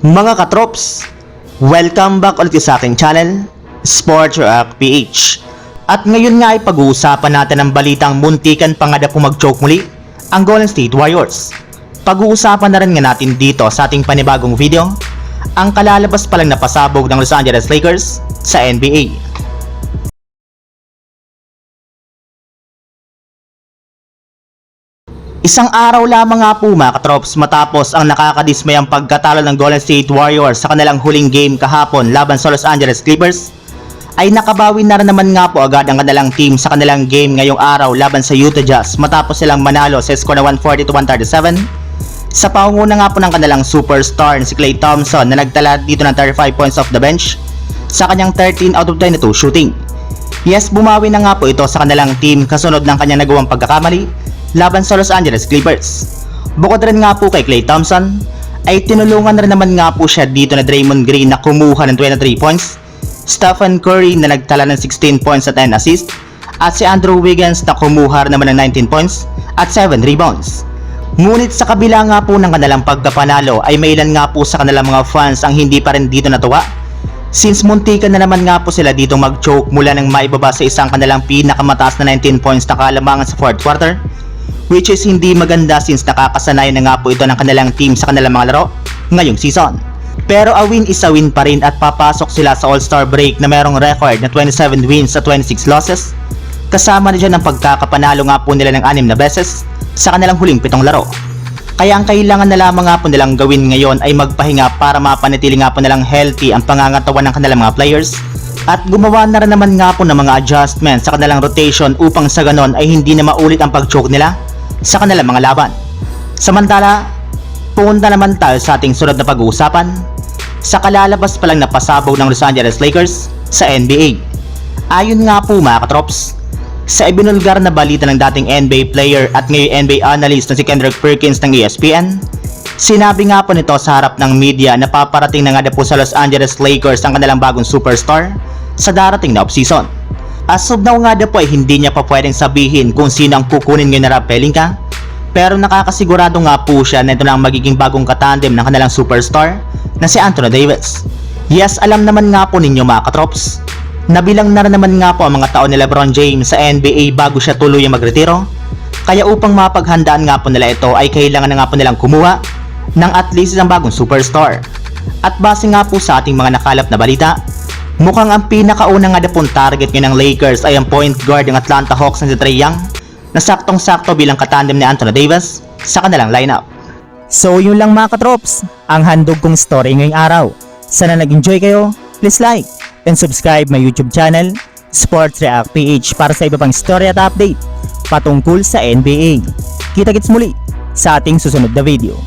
Mga katrops, welcome back ulit sa aking channel, Sports Rock PH. At ngayon nga ay pag-uusapan natin ang balitang muntikan pa nga na po mag-choke muli ang Golden State Warriors. Pag-uusapan na rin nga natin dito sa ating panibagong video, ang kalalabas pa lang na pasabog ng Los Angeles Lakers sa NBA. Isang araw lamang nga po mga katrops matapos ang nakakadismayang pagkatalo ng Golden State Warriors sa kanilang huling game kahapon laban sa Los Angeles Clippers ay nakabawi na rin naman nga po agad ang kanilang team sa kanilang game ngayong araw laban sa Utah Jazz matapos silang manalo sa score na 140 to 137 sa pangunguna nga po ng kanilang superstar si Klay Thompson na nagtala dito ng 35 points off the bench sa kanyang 13 out of 22 shooting. Yes, bumawi na nga po ito sa kanilang team kasunod ng kanyang nagawang pagkakamali laban sa Los Angeles Clippers. Bukod rin nga po kay Klay Thompson, ay tinulungan rin naman nga po siya dito na Draymond Green na kumuha ng 23 points, Stephen Curry na nagtala ng 16 points at 10 assists, at si Andrew Wiggins na kumuha naman ng 19 points at 7 rebounds. Ngunit sa kabila nga po ng kanilang pagkapanalo ay may ilan nga po sa kanilang mga fans ang hindi pa rin dito natuwa Since muntikan na naman nga po sila dito mag-choke mula nang maibaba sa isang kanilang pinakamataas na 19 points na kalamangan sa fourth quarter which is hindi maganda since nakakasanay na nga po ito ng kanilang team sa kanilang mga laro ngayong season. Pero a win is a win pa rin at papasok sila sa All-Star break na merong record na 27 wins at 26 losses kasama na dyan ang pagkakapanalo nga po nila ng anim na beses sa kanilang huling pitong laro. Kaya ang kailangan na lamang nga po nilang gawin ngayon ay magpahinga para mapanatili nga po nilang healthy ang pangangatawan ng kanilang mga players at gumawa na rin naman nga po ng mga adjustments sa kanilang rotation upang sa ganon ay hindi na maulit ang pag-choke nila sa kanilang mga laban. Samantala, punta naman tayo sa ating sunod na pag-uusapan sa kalalabas pa lang na pasabog ng Los Angeles Lakers sa NBA. Ayon nga po mga katrops, sa ibinulgar na balita ng dating NBA player at ngayon NBA analyst na si Kendrick Perkins ng ESPN, sinabi nga po nito sa harap ng media na paparating na nga na po sa Los Angeles Lakers ang kanilang bagong superstar sa darating na offseason. As of now nga daw po ay hindi niya pa pwedeng sabihin kung sino ang kukunin ngayon na Rob Pelinka pero nakakasigurado nga po siya na ito na ang magiging bagong katandem ng kanilang superstar na si Anthony Davis. Yes, alam naman nga po ninyo mga katrops, nabilang na naman nga po ang mga taon ni Lebron James sa NBA bago siya tuluyang magretiro. Kaya upang mapaghandaan nga po nila ito ay kailangan na nga po nilang kumuha ng at least isang bagong superstar. At base nga po sa ating mga nakalap na balita, mukhang ang pinakauna nga na pong target ngayon ng Lakers ay ang point guard ng Atlanta Hawks na si Trae Young na saktong-sakto bilang katandem ni Anthony Davis sa kanilang lineup. So yun lang mga katrops, ang handog kong story ngayong araw. Sana nag-enjoy kayo, please like and subscribe my YouTube channel, Sports React PH para sa iba pang story at update patungkol sa NBA. Kita-kits muli sa ating susunod na video.